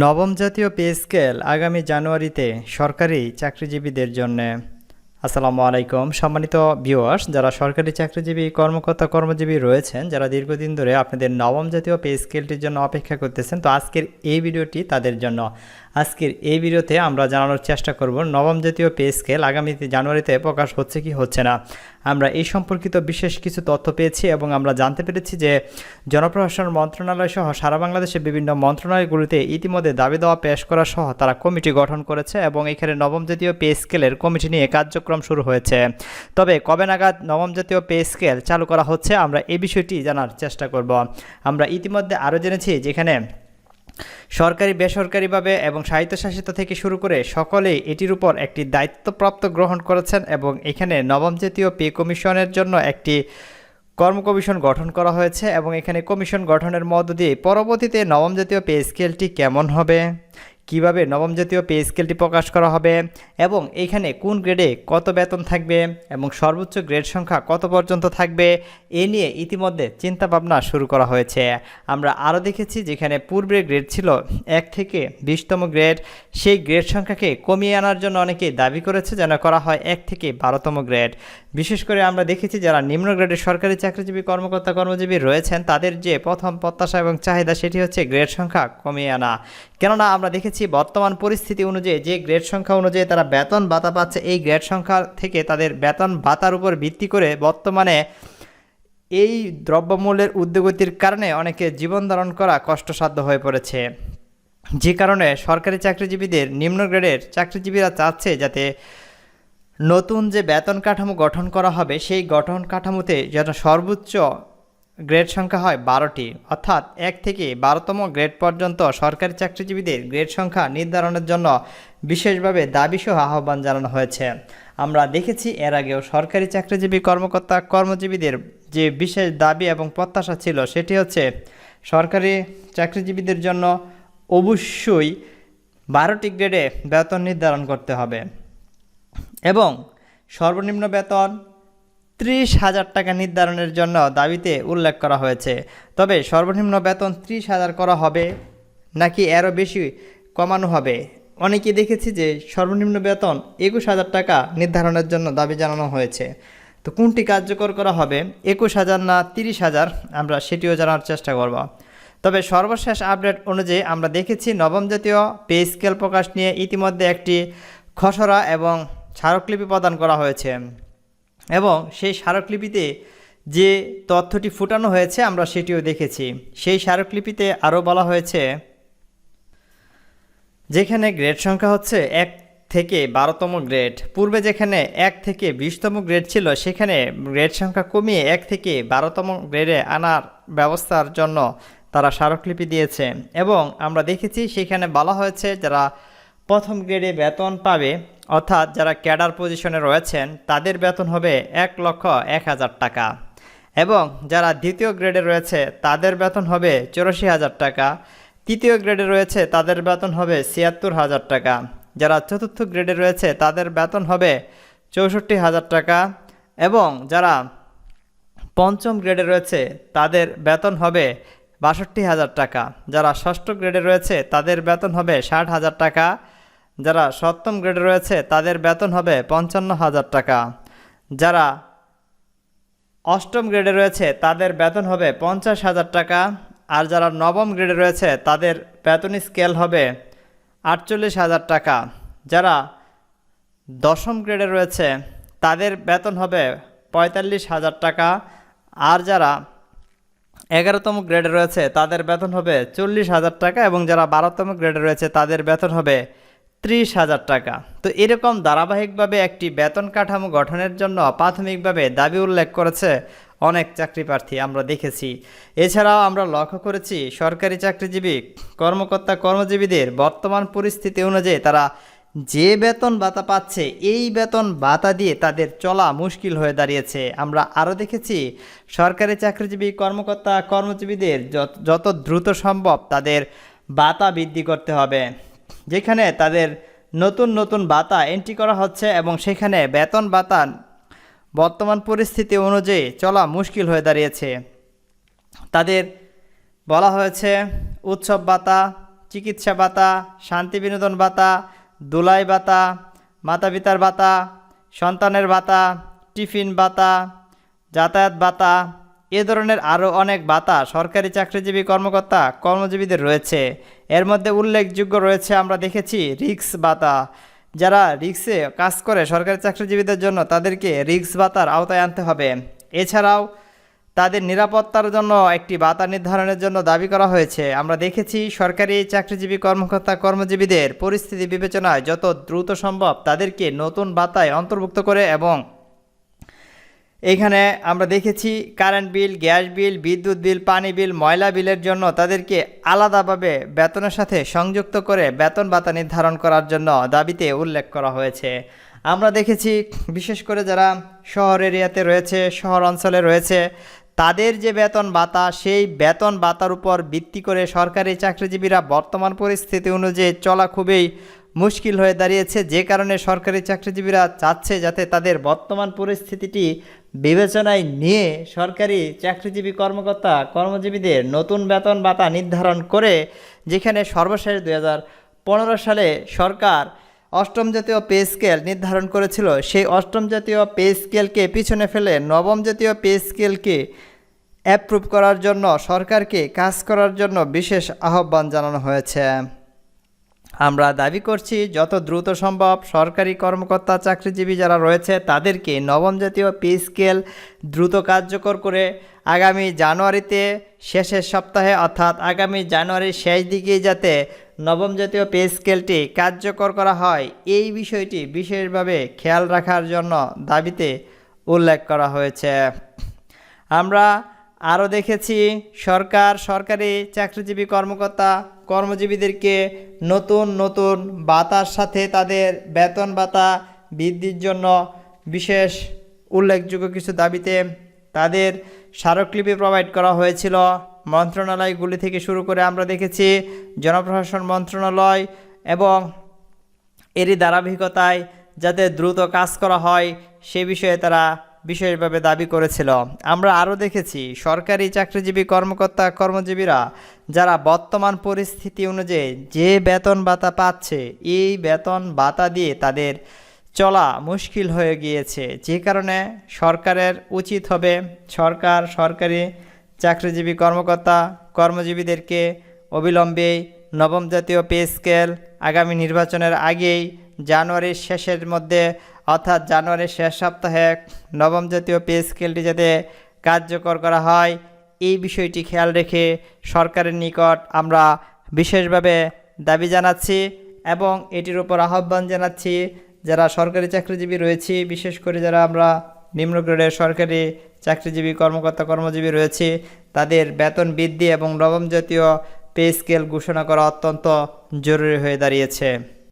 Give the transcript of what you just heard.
নবম জাতীয় pay scale আগামী জানুয়ারিতে সরকারি চাকরিজীবীদের জন্য। আসসালামু আলাইকুম। সম্মানিত ভিউয়ার্স, যারা সরকারি চাকরিজীবী, কর্মকর্তা, কর্মজীবী রয়েছেন, যারা দীর্ঘদিন ধরে আপনাদের নবম জাতীয় পে স্কেলটির জন্য অপেক্ষা করতেছেন, তো আজকের এই ভিডিওটি তাদের জন্য। আজকের এই ভিডিওতে আমরা জানানোর চেষ্টা করব, নবম জাতীয় পে স্কেল আগামী জানুয়ারিতে প্রকাশ হচ্ছে কি হচ্ছে না। আমরা এই সম্পর্কিত বিশেষ কিছু তথ্য পেয়েছি এবং আমরা জানতে পেরেছি যে জনপ্রশাসন মন্ত্রণালয় সহ সারা বাংলাদেশের বিভিন্ন মন্ত্রণালয়গুলিতে ইতিমধ্যে দাবি দেওয়া পেশ করা সহ তারা কমিটি গঠন করেছে এবং এখানে নবম জাতীয় পে স্কেলের কমিটি নিয়ে কার্যক্রম শুরু হয়েছে। তবে কবে নাগাদ নবম জাতীয় পে স্কেল চালু করা হচ্ছে আমরা এই বিষয়টি জানার চেষ্টা করব। আমরা ইতিমধ্যে আরও জেনেছি যেখানে সরকারি, বেসরকারিভাবে এবং স্বায়ত্তশাসিত থেকে শুরু করে সকলেই এটির উপর একটি দায়িত্বপ্রাপ্ত গ্রহণ করেছেন এবং এখানে নবম জাতীয় পে কমিশনের জন্য একটি কর্ম কমিশন গঠন করা হয়েছে এবং এখানে কমিশন গঠনের মধ্য দিয়ে পরবর্তীতে নবম জাতীয় পে স্কেলটি কেমন হবে? কীভাবে নবম জাতীয় পে স্কেলটি প্রকাশ করা হবে এবং এইখানে কোন গ্রেডে কত বেতন থাকবে এবং সর্বোচ্চ গ্রেড সংখ্যা কত পর্যন্ত থাকবে, এ নিয়ে ইতিমধ্যে চিন্তাভাবনা শুরু করা হয়েছে। আমরা আরও দেখেছি যেখানে পূর্বের গ্রেড ছিল এক থেকে বিশতম গ্রেড, সেই গ্রেড সংখ্যাকে কমিয়ে আনার জন্য অনেকে দাবি করেছে যেন করা হয় এক থেকে বারোতম গ্রেড। বিশেষ করে আমরা দেখেছি যারা নিম্ন গ্রেডের সরকারি চাকরিজীবী, কর্মকর্তা, কর্মজীবী রয়েছেন, তাদের যে প্রথম প্রত্যাশা এবং চাহিদা, সেটি হচ্ছে গ্রেড সংখ্যা কমিয়ে আনা। কেননা আমরা দেখেছি বর্তমান পরিস্থিতি অনুযায়ী যে গ্রেড সংখ্যা অনুযায়ী তারা বেতন ভাতা পাচ্ছে, এই গ্রেড সংখ্যা থেকে তাদের বেতন ভাতার উপর ভিত্তি করে বর্তমানে এই দ্রব্যমূল্যের উদ্যোগতির কারণে অনেকে জীবন ধারণ করা কষ্টসাধ্য হয়ে পড়েছে। যে কারণে সরকারি চাকরিজীবীদের নিম্ন গ্রেডের চাকরিজীবীরা চাচ্ছে যাতে নতুন যে বেতন কাঠামো গঠন করা হবে, সেই গঠন কাঠামোতে যেন সর্বোচ্চ গ্রেড সংখ্যা হয় বারোটি, অর্থাৎ এক থেকে বারোতম গ্রেড পর্যন্ত সরকারি চাকরিজীবীদের গ্রেড সংখ্যা নির্ধারণের জন্য বিশেষভাবে দাবিসহ আহ্বান জানানো হয়েছে। আমরা দেখেছি এর আগেও সরকারি চাকরিজীবী কর্মকর্তা কর্মজীবীদের যে বিশেষ দাবি এবং প্রত্যাশা ছিল সেটি হচ্ছে সরকারি চাকরিজীবীদের জন্য অবশ্যই বারোটি গ্রেডে বেতন নির্ধারণ করতে হবে এবং সর্বনিম্ন বেতন ত্রিশ হাজার টাকা নির্ধারণের জন্য দাবিতে উল্লেখ করা হয়েছে। তবে সর্বনিম্ন বেতন ত্রিশ হাজার করা হবে নাকি এরও বেশি কমানো হবে? অনেকে দেখেছি যে সর্বনিম্ন বেতন একুশ হাজার টাকা নির্ধারণের জন্য দাবি জানানো হয়েছে। তো কোনটি কার্যকর করা হবে? একুশ হাজার না তিরিশ হাজার? আমরা সেটিও জানার চেষ্টা করব। তবে সর্বশেষ আপডেট অনুযায়ী আমরা দেখেছি নবম জাতীয় পে স্কেল প্রকাশ নিয়ে ইতিমধ্যে একটি খসড়া এবং স্মারকলিপি প্রদান করা হয়েছে। এবং সেই স্মারকলিপিতে যে তথ্যটি ফুটানো হয়েছে আমরা সেটিও দেখেছি। সেই স্মারকলিপিতে আরও বলা হয়েছে, যেখানে গ্রেড সংখ্যা হচ্ছে এক থেকে বারোতম গ্রেড। পূর্বে যেখানে এক থেকে বিশতম গ্রেড ছিল, সেখানে গ্রেড সংখ্যা কমিয়ে এক থেকে বারোতম গ্রেডে আনার ব্যবস্থার জন্য তারা স্মারকলিপি দিয়েছে। এবং আমরা দেখেছি সেখানে বলা হয়েছে, যারা প্রথম গ্রেডে বেতন পাবে, অর্থাৎ যারা ক্যাডার পজিশনে রয়েছেন, তাদের বেতন হবে এক লক্ষ এক হাজার টাকা। এবং যারা দ্বিতীয় গ্রেডে রয়েছে, তাদের বেতন হবে চৌরাশি হাজার টাকা। তৃতীয় গ্রেডে রয়েছে, তাদের বেতন হবে ছিয়াত্তর হাজার টাকা। যারা চতুর্থ গ্রেডে রয়েছে, তাদের বেতন হবে চৌষট্টি হাজার টাকা। এবং যারা পঞ্চম গ্রেডে রয়েছে, তাদের বেতন হবে বাষট্টি হাজার টাকা। যারা ষষ্ঠ গ্রেডে রয়েছে, তাদের বেতন হবে ষাট হাজার টাকা। যারা সপ্তম গ্রেডে রয়েছে, তাদের বেতন হবে পঞ্চান্ন হাজার টাকা। যারা অষ্টম গ্রেডে রয়েছে, তাদের বেতন হবে পঞ্চাশ হাজার টাকা। আর যারা নবম গ্রেডে রয়েছে, তাদের বেতন স্কেল হবে আটচল্লিশ হাজার টাকা। যারা দশম গ্রেডে রয়েছে, তাদের বেতন হবে পঁয়তাল্লিশ হাজার টাকা। আর যারা এগারোতম গ্রেডে রয়েছে, তাদের বেতন হবে চল্লিশ হাজার টাকা। এবং যারা বারোতম গ্রেডে রয়েছে, তাদের বেতন হবে ত্রিশ হাজার টাকা। তো এরকম ধারাবাহিকভাবে একটি বেতন কাঠামো গঠনের জন্য প্রাথমিকভাবে দাবি উল্লেখ করেছে অনেক চাকরি প্রার্থী, আমরা দেখেছি। এছাড়াও আমরা লক্ষ্য করেছি সরকারি চাকরিজীবী, কর্মকর্তা, কর্মজীবীদের বর্তমান পরিস্থিতি অনুযায়ী তারা যে বেতন ভাতা পাচ্ছে, এই বেতন ভাতা দিয়ে তাদের চলা মুশকিল হয়ে দাঁড়িয়েছে। আমরা আরও দেখেছি সরকারি চাকরিজীবী, কর্মকর্তা, কর্মজীবীদের যত- দ্রুত সম্ভব তাদের ভাতা বৃদ্ধি করতে হবে। যেখানে তাদের নতুন নতুন ভাতা এন্ট্রি করা হচ্ছে এবং সেখানে বেতন ভাতা বর্তমান পরিস্থিতি অনুযায়ী চলা মুশকিল হয়ে দাঁড়িয়েছে। তাদের বলা হয়েছে উৎসব ভাতা, চিকিৎসা ভাতা, শান্তি বিনোদন ভাতা, দুলাই ভাতা মাতা পিতার ভাতা, সন্তানের ভাতা, টিফিন ভাতা, যাতায়াত ভাতা এ ধরনের আরও অনেক ভাতা সরকারি চাকরিজীবী কর্মকর্তা, কর্মজীবীদের রয়েছে। এর মধ্যে উল্লেখযোগ্য রয়েছে, আমরা দেখেছি রিক্স ভাতা। যারা রিক্সে কাজ করে সরকারি চাকরিজীবীদের জন্য, তাদেরকে রিক্স ভাতার আওতায় আনতে হবে। এছাড়াও, তাদের নিরাপত্তার জন্য একটি ভাতা নির্ধারণের জন্য দাবি করা হয়েছে। আমরা দেখেছি, সরকারি চাকরিজীবী কর্মকর্তা, কর্মজীবীদের পরিস্থিতি বিবেচনায় যত দ্রুত সম্ভব তাদেরকে নতুন ভাতায় অন্তর্ভুক্ত করে এবং এইখানে আমরা দেখেছি কারেন্ট বিল গ্যাস বিল বিদ্যুৎ বিল পানি বিল ময়লা বিলের জন্য তাদেরকে আলাদাভাবে বেতনের সাথে সংযুক্ত করে বেতন ভাতা নির্ধারণ করার জন্য দাবিতে উল্লেখ করা হয়েছে। আমরা দেখেছি, বিশেষ করে যারা শহর এরিয়াতে রয়েছে, শহর অঞ্চলে রয়েছে, তাদের যে বেতন ভাতা, সেই বেতন ভাতার উপর ভিত্তি করে সরকারি চাকরিজীবীরা বর্তমান পরিস্থিতি অনুযায়ী চলা খুবই মুশকিল হয়ে দাঁড়িয়েছে। যে কারণে সরকারি চাকরিজীবীরা চাচ্ছে যাতে তাদের বর্তমান পরিস্থিতিটি বিবেচনায় নিয়ে সরকারি চাকরিজীবী কর্মকর্তা, কর্মজীবীদের নতুন বেতন ভাতা নির্ধারণ করে, যেখানে সর্বশেষ পনেরো সালে সরকার অষ্টম জাতীয় পে স্কেল নির্ধারণ করেছিল, সেই অষ্টম জাতীয় পে স্কেলকে পিছনে ফেলে নবম জাতীয় পে স্কেলকে অ্যাপ্রুভ করার জন্য সরকারকে কাজ করার জন্য বিশেষ আহ্বান জানানো হয়েছে। আমরা দাবি করছি, যত দ্রুত সম্ভব সরকারি কর্মকর্তা চাকরিজীবী যারা রয়েছে, তাদেরকে নবম জাতীয় পে স্কেল দ্রুত কার্যকর করে আগামী জানুয়ারিতে শেষের সপ্তাহে, অর্থাৎ আগামী জানুয়ারির শেষ দিকেই যাতে নবম জাতীয় পে স্কেলটি কার্যকর করা হয়, এই বিষয়টি বিশেষভাবে খেয়াল রাখার জন্য দাবিতে উল্লেখ করা হয়েছে। আমরা আরও দেখেছি, সরকার সরকারি চাকরিজীবী কর্মকর্তা কর্মজীবীদেরকে নতুন নতুন ভাতার সাথে তাদের বেতন ভাতা বৃদ্ধির জন্য বিশেষ উল্লেখযোগ্য কিছু দাবিতে তাদের স্মারকলিপি প্রোভাইড করা হয়েছিল। মন্ত্রণালয়গুলি থেকে শুরু করে আমরা দেখেছি জনপ্রশাসন মন্ত্রণালয় এবং এরই ধারাবাহিকতায় যাতে দ্রুত কাজ করা হয় সে বিষয়ে তারা বিশেষভাবে দাবি করেছিল। আমরা আরও দেখেছি, সরকারি চাকরিজীবী কর্মকর্তা কর্মজীবীরা যারা বর্তমান পরিস্থিতি অনুযায়ী যে বেতন ভাতা পাচ্ছে, এই বেতন ভাতা দিয়ে তাদের চলা মুশকিল হয়ে গিয়েছে। যে কারণে সরকারের উচিত হবে সরকার, সরকারি চাকরিজীবী কর্মকর্তা কর্মজীবীদেরকে অবিলম্বে নবম জাতীয় পে স্কেল আগামী নির্বাচনের আগেই জানুয়ারির শেষের মধ্যে অর্থাৎ জানুয়ারির শেষ সপ্তাহে নবম জাতীয় পে স্কেলটি যাতে কার্যকর করা হয়, এই বিষয়টি খেয়াল রেখে সরকারের নিকট আমরা বিশেষভাবে দাবি জানাচ্ছি এবং এটির উপর আহ্বান জানাচ্ছি যারা সরকারি চাকরিজীবী রয়েছি, বিশেষ করে যারা আমরা নিম্ন গ্রেডের সরকারি চাকরিজীবী, কর্মকর্তা, কর্মজীবী রয়েছে, তাদের বেতন বৃদ্ধি এবং নবম জাতীয় পে স্কেল ঘোষণা করা অত্যন্ত জরুরি হয়ে দাঁড়িয়েছে।